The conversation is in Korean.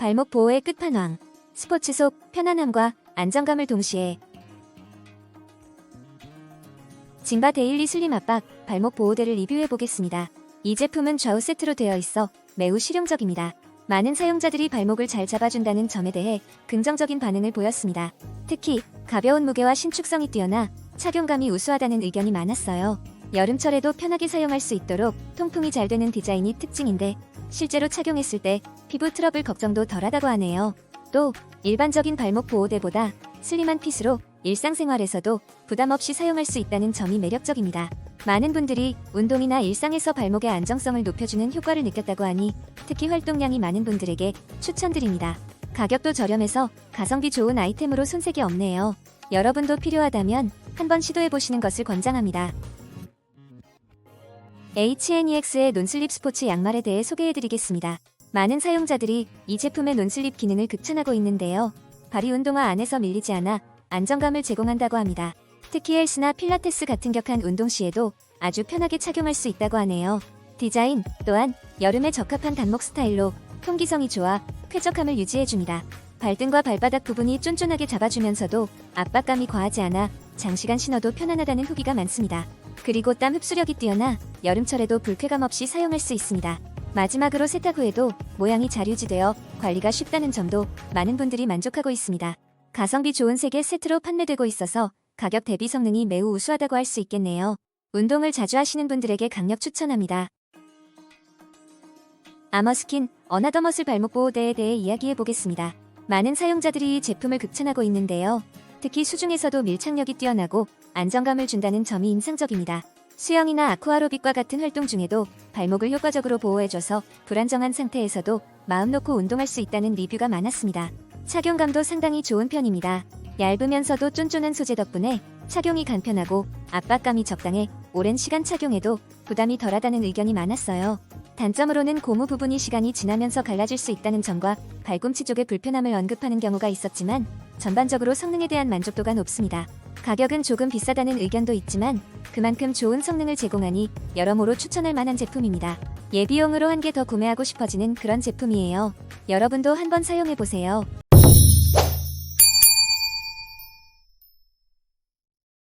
발목 보호의 끝판왕. 스포츠 속 편안함과 안정감을 동시에 징바 데일리 슬림 압박 발목 보호대를 리뷰해 보겠습니다. 이 제품은 좌우 세트로 되어 있어 매우 실용적입니다. 많은 사용자들이 발목을 잘 잡아준다는 점에 대해 긍정적인 반응을 보였습니다. 특히 가벼운 무게와 신축성이 뛰어나 착용감이 우수하다는 의견이 많았어요. 여름철에도 편하게 사용할 수 있도록 통풍이 잘 되는 디자인이 특징인데 실제로 착용했을 때 피부 트러블 걱정도 덜하다고 하네요. 또 일반적인 발목 보호대보다 슬림한 핏으로 일상생활에서도 부담 없이 사용할 수 있다는 점이 매력적입니다. 많은 분들이 운동이나 일상에서 발목의 안정성을 높여주는 효과를 느꼈다고 하니 특히 활동량이 많은 분들에게 추천드립니다. 가격도 저렴해서 가성비 좋은 아이템으로 손색이 없네요. 여러분도 필요하다면 한번 시도해보시는 것을 권장합니다. HNEX의 논슬립 스포츠 양말에 대해 소개해드리겠습니다. 많은 사용자들이 이 제품의 논슬립 기능을 극찬하고 있는데요. 발이 운동화 안에서 밀리지 않아 안정감을 제공한다고 합니다. 특히 헬스나 필라테스 같은 격한 운동 시에도 아주 편하게 착용할 수 있다고 하네요. 디자인 또한 여름에 적합한 단목 스타일로 통기성이 좋아 쾌적함을 유지해줍니다. 발등과 발바닥 부분이 쫀쫀하게 잡아주면서도 압박감이 과하지 않아 장시간 신어도 편안하다는 후기가 많습니다. 그리고 땀 흡수력이 뛰어나 여름철에도 불쾌감 없이 사용할 수 있습니다. 마지막으로 세탁 후에도 모양이 잘 유지되어 관리가 쉽다는 점도 많은 분들이 만족하고 있습니다. 가성비 좋은 세개 세트로 판매되고 있어서 가격 대비 성능이 매우 우수하다고 할 수 있겠네요. 운동을 자주 하시는 분들에게 강력 추천합니다. 아머스킨 어나더머슬 발목 보호대에 대해 이야기해 보겠습니다. 많은 사용자들이 이 제품을 극찬하고 있는데요. 특히 수중에서도 밀착력이 뛰어나고 안정감을 준다는 점이 인상적입니다. 수영이나 아쿠아로빅과 같은 활동 중에도 발목을 효과적으로 보호해줘서 불안정한 상태에서도 마음 놓고 운동할 수 있다는 리뷰가 많았습니다. 착용감도 상당히 좋은 편입니다. 얇으면서도 쫀쫀한 소재 덕분에 착용이 간편하고 압박감이 적당해 오랜 시간 착용해도 부담이 덜하다는 의견이 많았어요. 단점으로는 고무 부분이 시간이 지나면서 갈라질 수 있다는 점과 발꿈치 쪽의 불편함을 언급하는 경우가 있었지만 전반적으로 성능에 대한 만족도가 높습니다. 가격은 조금 비싸다는 의견도 있지만 그만큼 좋은 성능을 제공하니 여러모로 추천할 만한 제품입니다. 예비용으로 한 개 더 구매하고 싶어지는 그런 제품이에요. 여러분도 한번 사용해보세요.